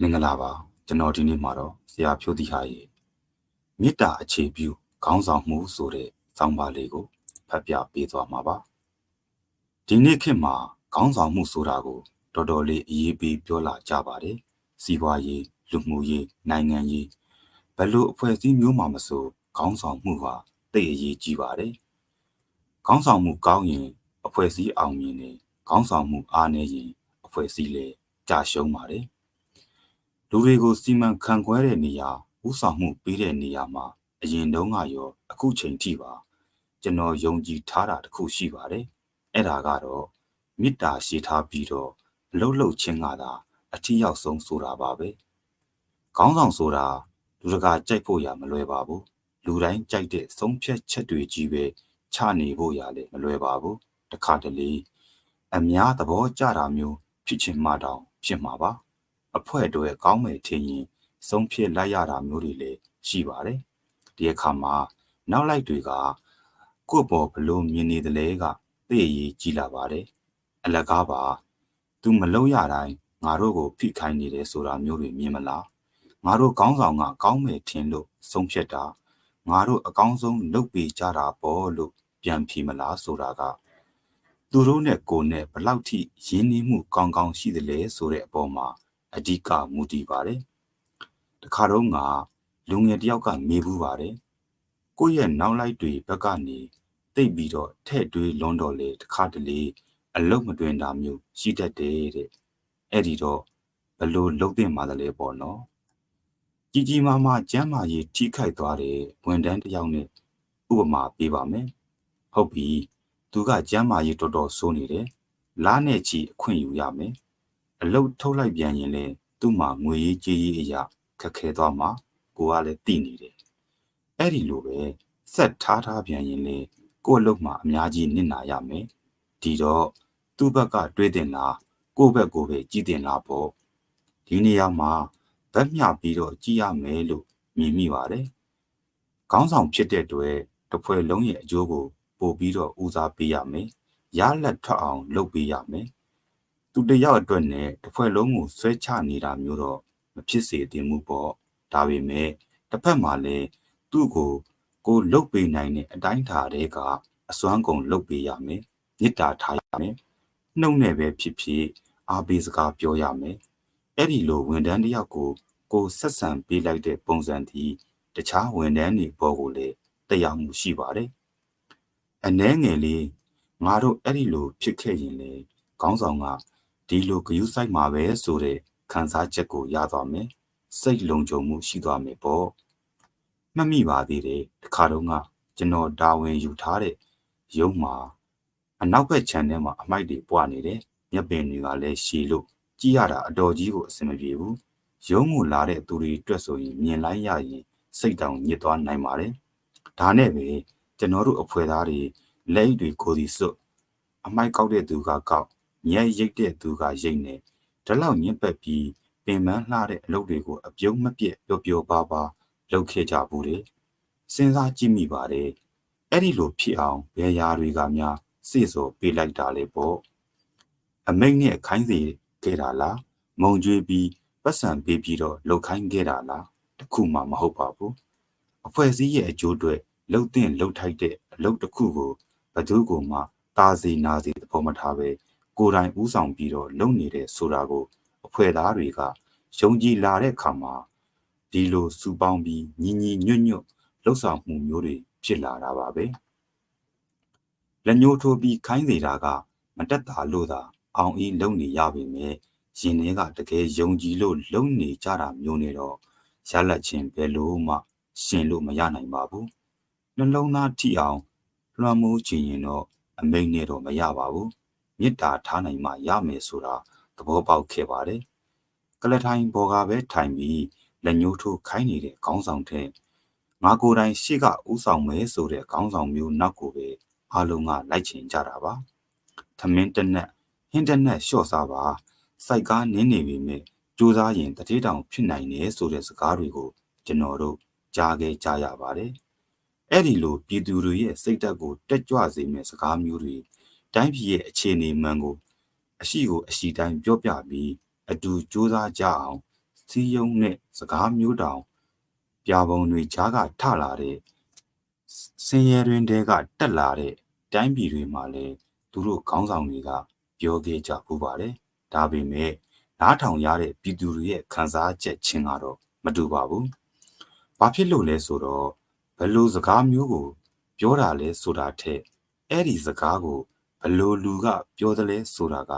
မင်္ဂလာပါကျွန်တော်ဒီနေ့မှာတော့ဆရာဖြိုးတိဟာရဲ့မေတ္တာအခြေပြုခေါင်းဆောင်မှုဆိုတဲ့စောင်းပါလေးကိုဖတ်ပြပေးသွားမှာပါဒီနေ့ခေတ်မှာခေါင်းဆောင်မှုဆိုတာကိုတော်တော်လေးအရေးပေးပြောလာကြပါတယ်စီးပွားရေးလူမှုရေးနိုင်ငံရေးဘယ်လိုအဖွဲ့အစည်းမျိုးမှမဆိုခေါင်းဆောင်မှုဟာတိတ်အရေးကြီးပါတယ်ခေါင်းဆောင်မှုကောင်းရင်အဖွဲ့အစည်းအောင်မြင်နေခေါင်းဆောင်မှုအားနည်းရင်အဖွဲ့အစည်းလည်းကြာရှုံးပါတယ် လူတွေကိုစီမံခန့်ခွဲတဲ့နေရာဥဆောင်မှုပေးတဲ့နေရာမှာအရင်တုန်းကရော အခုချိန်ထိပါကျွန်တော်ယုံကြည်ထားတာတစ်ခုရှိပါတယ်အဲ့ဒါကတော့မေတ္တာရှိထားပြီးတော့လှုပ်လှုပ်ချင်းကသာအထီးရောက်ဆုံးဆိုတာပါပဲခေါင်းဆောင်ဆိုတာလူတကာကြိုက်ဖို့ရမလွယ်ပါဘူးလူတိုင်းကြိုက်တဲ့ဆုံးဖြတ်ချက်တွေကြီးပဲချနေဖို့ရလည်းမလွယ်ပါဘူးတခါတလေအများသဘောကျတာမျိုးဖြစ်ချင်မှတောင်ဖြစ်မှာပါ အဖွဲ့တွေကောင်းမယ်ထင်ရင်ဆုံးဖြတ်လိုက်ရတာမျိုးတွေလည်းရှိပါတယ်ဒီအခါမှာနောက်လိုက်တွေကကိုယ့်ဘောဘလို့မြင်နေတယ်လဲကသိရကြီးလာပါတယ်အလကားပါသူမလုံးရတိုင်းငါတို့ကိုဖိခိုင်းနေတယ်ဆိုတာမျိုးတွေမြင်မလားငါတို့ကောင်းဆောင်ကကောင်းမယ်ထင်လို့ဆုံးဖြတ်တာငါတို့အကောင်းဆုံးလုပ်ပေးကြတာပေါ့လို့ပြန်ဖြေမလားဆိုတာကသူတို့နဲ့ကိုယ်နဲ့ဘလောက်ထိရင်းနှီးမှုကောင်းကောင်းရှိသလဲဆိုတဲ့အပေါ်မှာ အဓိကမူတည်ပါတယ်။တခါတော့ငါလူငယ်တယောက်ကမေးဘူးပါတယ်။ကိုယ့်ရဲ့နောက်လိုက်တွေဘက်ကနေတိတ်ပြီးတော့ထဲ့တွေးလွန်းတော့လေတခါတလေအလုတ်မတွင်တာမျိုးရှိတတ်တယ်တဲ့။အဲ့ဒီတော့ဘလို့လုံးတင်မှလည်းပေါ့နော်။ကြီးကြီးမားမားကျမ်းမာရေးထိခိုက်သွားတဲ့ဝန်တန်းတယောက်နဲ့ဥပမာပေးပါမယ်။ဟုတ်ပြီ။သူကကျမ်းမာရေးတော်တော်ဆိုးနေတယ်။လားနဲ့ချီအခွင့်ယူရမယ်။ အလုတ်ထုတ်လိုက်ပြန်ရင်လည်းသူ့မှာငွေရေးကြေးရေးအရာခက်ခဲသွားမှာကိုကလည်းတည်နေတယ်အဲ့ဒီလိုပဲဆက်ထားထားပြန်ရင်လေကို့အလုပ်မှာအများကြီးနစ်နာရမယ်ဒီတော့သူ့ဘက်ကတွေးတင်လားကို့ဘက်ကိုပဲကြည်တင်လားပေါ့ဒီနေရာမှာဗတ်မျှပြီးတော့ကြည်ရမယ်လို့မြင်မိပါတယ်ခေါင်းဆောင်ဖြစ်တဲ့အတွက်တစ်ဖွဲ့လုံးရဲ့အကျိုးကိုပို့ပြီးတော့ဦးစားပေးရမယ်ရလက်ထွက်အောင်လုပ်ပေးရမယ် သူတယောက်အတွက်နဲ့တစ်ဖွဲ့လုံးကိုဆွဲချနေတာမျိုးတော့မဖြစ်စေသင့်ဘူးပေါ့ဒါပေမဲ့တစ်ဖက်မှာလည်းသူ့ကိုကိုလုတ်ပေးနိုင်တဲ့အတိုင်းဓာတ်တွေကအစွမ်းကုန်လုတ်ပေးရမယ်မေတ္တာထားရမယ်နှုတ်နဲ့ပဲဖြစ်ဖြစ်အားပေးစကားပြောရမယ်အဲ့ဒီလိုဝန်ထမ်းတယောက်ကိုကိုဆက်ဆံပေးလိုက်တဲ့ပုံစံဒီတခြားဝန်ထမ်းတွေပေါ်ကိုလည်းတရားမှုရှိပါတယ်အနှဲငယ်လေးငါတို့အဲ့ဒီလိုဖြစ်ခဲ့ရင်လေခေါင်းဆောင်က ဒီလိုဂယုစိုက်မှာပဲဆိုတဲ့ခံစားချက်ကိုရသွားမယ်စိတ်လုံခြုံမှုရှိသွားမယ်ပေါ့မှတ်မိပါသေးတယ်တခါတော့ကကျွန်တော်ဒါဝင်ယူထားတဲ့ရုံးမှာအနောက်ဘက်ခြမ်းထဲမှာအမိုက်တွေပွားနေတယ်မြက်ပင်တွေကလည်းရှည်လို့ကြည့်ရတာအတော်ကြီးကိုအဆင်မပြေဘူးရုံးကိုလာတဲ့သူတွေအတွက်ဆိုရင်မြင်လိုက်ရရင်စိတ်တောင်ညစ်သွားနိုင်ပါတယ်ဒါနဲ့ပဲကျွန်တော်တို့အဖွဲ့သားတွေလက်တွေကိုစီစွတ်အမိုက်ကောက်တဲ့သူကကောက် ညက်ရိတ်တဲ့သူကရိတ်နေဒါလောက်ညစ်ပတ်ပြီးပင်ပန်းလှတဲ့အလုပ်တွေကိုအပြုံးမပြတ်ပျော်ပျော်ပါပါလုပ်ခဲ့ကြဘူးလေစဉ်းစားကြည့်မိပါတယ်အဲ့ဒီလိုဖြစ်အောင်ဘယ်ရာတွေကများစိစောပေးလိုက်တာလေပေါ့အမိတ်နဲ့ခိုင်းစီခဲ့တာလားမုံကြွေးပြီးပတ်စံပေးပြီးတော့လှုပ်ခိုင်းခဲ့တာလားတခုမှမဟုတ်ပါဘူးအဖွဲ့အစည်းရဲ့အကျိုးအတွက်လှုပ်တဲ့လှုပ်ထိုက်တဲ့အလုပ်တစ်ခုကိုဘသူကမှတာစီနာစီသဘောမထားပဲ ကိုယ်တိုင်ဥဆောင်ပြီးတော့လုပ်နေတဲ့ဆိုတာကိုအဖွဲ့သားတွေကယုံကြည်လာတဲ့အခါမှာဒီလိုစုပေါင်းပြီးညီညီညွတ်ညွတ်လှုပ်ဆောင်မှုမျိုးတွေဖြစ်လာတာပါပဲလက်ညှိုးထိုးပြီးခိုင်းနေတာက မတက်တာလို့သာအောင်အီးလုံနေရပေမဲ့ရင်ထဲကတကယ်ယုံကြည်လို့လုံနေကြတာမျိုးနဲ့တော့ရလက်ချင်းဘယ်လို့မှရှင်လို့မရနိုင်ပါဘူးနှလုံးသားထိအောင်လွှမ်းမိုးခြင်းရင်တော့အမိန်နဲ့တော့မရပါဘူး မေတ္တာထားနိုင်မှရမယ်ဆိုတာသဘောပေါက်ခဲ့ပါတယ်။ကလထိုင်ဘော်ကပဲထိုင်ပြီးလက်ညှိုးထိုးခိုင်းနေတဲ့ခေါင်းဆောင်တဲ့ငါကိုယ်တိုင်ရှေ့ကဥဆောင်မဲဆိုတဲ့ခေါင်းဆောင်မျိုးနောက်ကိုပဲအားလုံးကလိုက်ချင်ကြတာပါ။သမင်းတနက်ဟင်းတနက်လျှော့စားပါစိုက်ကားနင်းနေပြီမဲ့စူးစားရင်တတိတောင်ဖြစ်နိုင်တယ်ဆိုတဲ့စကားတွေကိုကျွန်တော်တို့ကြားခဲ့ကြရပါတယ်။အဲ့ဒီလိုပြည်သူတွေရဲ့စိတ်ဓာတ်ကိုတက်ကြွစေမယ့်စကားမျိုးတွေ တိုင်းပြည်ရဲ့အခြေအနေမှန်ကိုအရှိကိုအရှိတိုင်းပြောပြပြီးအတူစ조사ကြအောင်စီးယုံနဲ့စကားမျိုးတောင် ပြပုံတွေကြားကထလာတဲ့စင်ရဲတွင်တဲကတက်လာတဲ့တိုင်းပြည်တွေမှာလည်းသူတို့ခေါင်းဆောင်တွေကပြောခဲ့ကြပူပါတယ်။ဒါပေမဲ့နားထောင်ရတဲ့ပြည်သူတွေရဲ့ခံစားချက်ချင်းကတော့မတူပါဘူး။ဘာဖြစ်လို့လဲဆိုတော့ဘလို့စကားမျိုးကို ပြောတာလဲဆိုတာထက်အဲ့ဒီစကားကို ဘလို့လူကပြောတယ်လဲဆိုတာက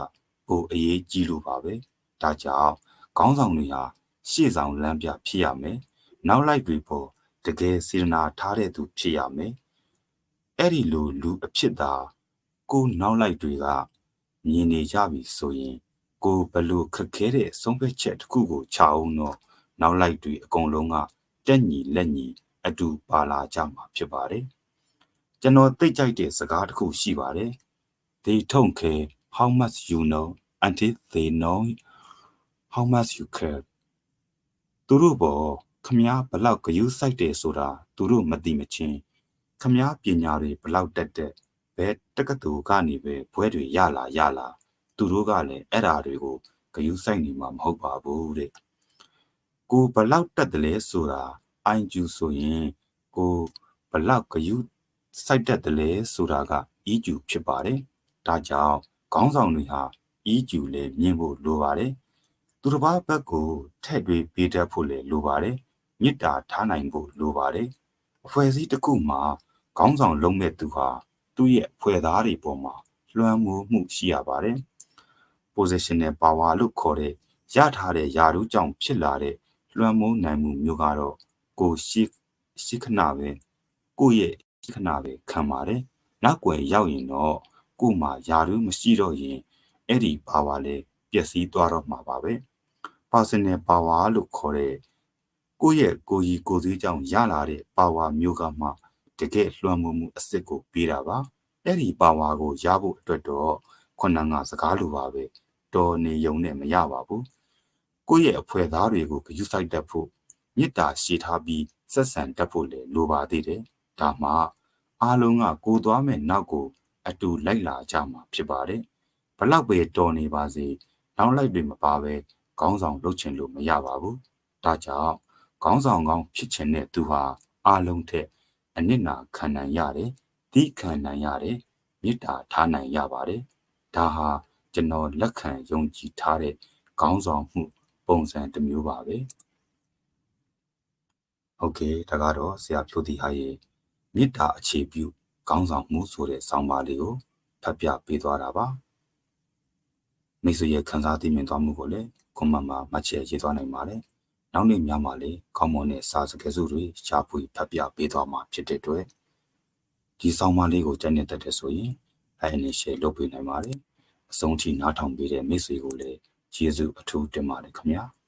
ပိုအရေးကြီးလို့ပါပဲ။ဒါကြောင့်ခေါင်းဆောင်တွေဟာရှေ့ဆောင်လမ်းပြဖြစ်ရမယ်။နောက်လိုက်တွေပေါ်တကယ်စေတနာထားတဲ့သူဖြစ်ရမယ်။အဲ့ဒီလိုလူအဖြစ်သာကိုနောက်လိုက်တွေကမြင်နေကြပြီဆိုရင်ကိုဘလို့ခက်ခဲတဲ့ဆုံးဖြတ်ချက်တစ်ခုကိုချအောင်တော့နောက်လိုက်တွေအကုန်လုံးကတက်ညီလက်ညီအတူပါလာကြမှာဖြစ်ပါတယ်။ကျွန်တော်သိကြိုက်တဲ့စကားတစ်ခုရှိပါတယ်။ They don't care how much you know until they know how much you care သူတို့ဘောခမားဘလောက်ဂယုစိုက်တယ်ဆိုတာသူတို့မသိမချင်းခမားပညာတွေဘလောက်တက်တက်ဘယ်တက္ကသိုလ်ကနေပဲဘွဲတွေရလာရလာသူတို့ကလည်းအဲ့ဓာတွေကိုဂယုစိုက်နေမှာမဟုတ်ပါဘူးတဲ့ကိုဘလောက်တက်တယ်လဲဆိုတာအိုင်ကျူဆိုရင်ကိုဘလောက်ဂယုစိုက်တတ်တယ်လဲဆိုတာကအီကျူဖြစ်ပါတယ် ဒါကြောင့်ခေါင်းဆောင်တွေဟာအီကျူလည်းမြင်ဖို့လိုပါတယ်သူတစ်ပါးဘက်ကိုထည့်တွေးပေးတတ်ဖို့လည်းလိုပါတယ်မေတ္တာထားနိုင်ဖို့လိုပါတယ်အဖွဲ့အစည်းတစ်ခုမှာခေါင်းဆောင်လုံးမဲ့သူဟာသူ့ရဲ့ဖွဲ့သားတွေပေါ်မှာလွှမ်းမိုးမှုရှိရပါတယ် positional power လို့ခေါ်တဲ့ရထားတဲ့ယာရုကြောင့်ဖြစ်လာတဲ့လွှမ်းမိုးနိုင်မှုမျိုးကတော့ကိုရှိရှိခဏပဲကိုရဲ့ရှိခဏပဲခံပါတယ်နောက်ွယ်ရောက်ရင်တော့ ကိုမှယာရုမရှိတော့ရင်အဲ့ဒီ power လေးပျက်စီးသွားတော့မှာပါပဲ personal power လို့ခေါ်တဲ့ကိုယ့်ရဲ့ကိုယ်ကြီးကိုယ်သေးကြောင့်ရလာတဲ့ power မျိုးကမှတကယ်လွှမ်းမိုးမှုအစ်စ်ကိုပေးတာပါအဲ့ဒီ power ကိုရဖို့အတွက်တော့ခုနကစကားလိုပါပဲတော်နေုံနဲ့မရပါဘူးကိုယ့်ရဲ့အဖွဲသားတွေကိုဂရုစိုက်တတ်ဖို့မေတ္တာရှိထားပြီးဆက်ဆံတတ်ဖို့လည်းလိုပါသေးတယ်ဒါမှအားလုံးကကိုသွားမဲ့နောက်ကို အတူလိုက်လာကြမှာဖြစ်ပါတယ်ဘလောက်ပဲတော်နေပါစေနောက်လိုက်တွေမပါပဲခေါင်းဆောင်လုပ်ချင်လို့မရပါဘူးဒါကြောင့်ခေါင်းဆောင်ကောင်းဖြစ်ချင်တဲ့သူဟာအားလုံးထက်အနစ်နာခံနိုင်ရတယ်တိခံနိုင်ရတယ်မေတ္တာထားနိုင်ရပါတယ်ဒါဟာကျွန်တော်လက်ခံယုံကြည်ထားတဲ့ခေါင်းဆောင်မှုပုံစံတစ်မျိုးပါပဲဟုတ်ကဲ့ဒါကတော့ဆရာဖြိုးတီဟာရဲ့မေတ္တာအခြေပြု ခေါင်းဆောင်မှုဆိုတဲ့ဆောင်းပါးလေးကိုဖတ်ပြပေးသွားတာပါမိတ်ဆွေရဲ့ခံစားသိမြင်သွားမှုကိုလည်းကွန်မန့်မှာမှတ်ချက်ရေးသွားနိုင်ပါတယ်နောက်နေ့များမှာလည်းကောင်းမွန်တဲ့စာစကားစုတွေရှားဖွေဖတ်ပြပေးသွားမှာဖြစ်တဲ့အတွက်ဒီဆောင်းပါးလေးကိုကြိုက်နေတဲ့ဆိုရင် like and share လုပ်ပေးနိုင်ပါတယ်အဆုံးထိနားထောင်ပေးတဲ့မိတ်ဆွေကိုလည်းကျေးဇူးအထူးတင်ပါတယ်ခင်ဗျာ။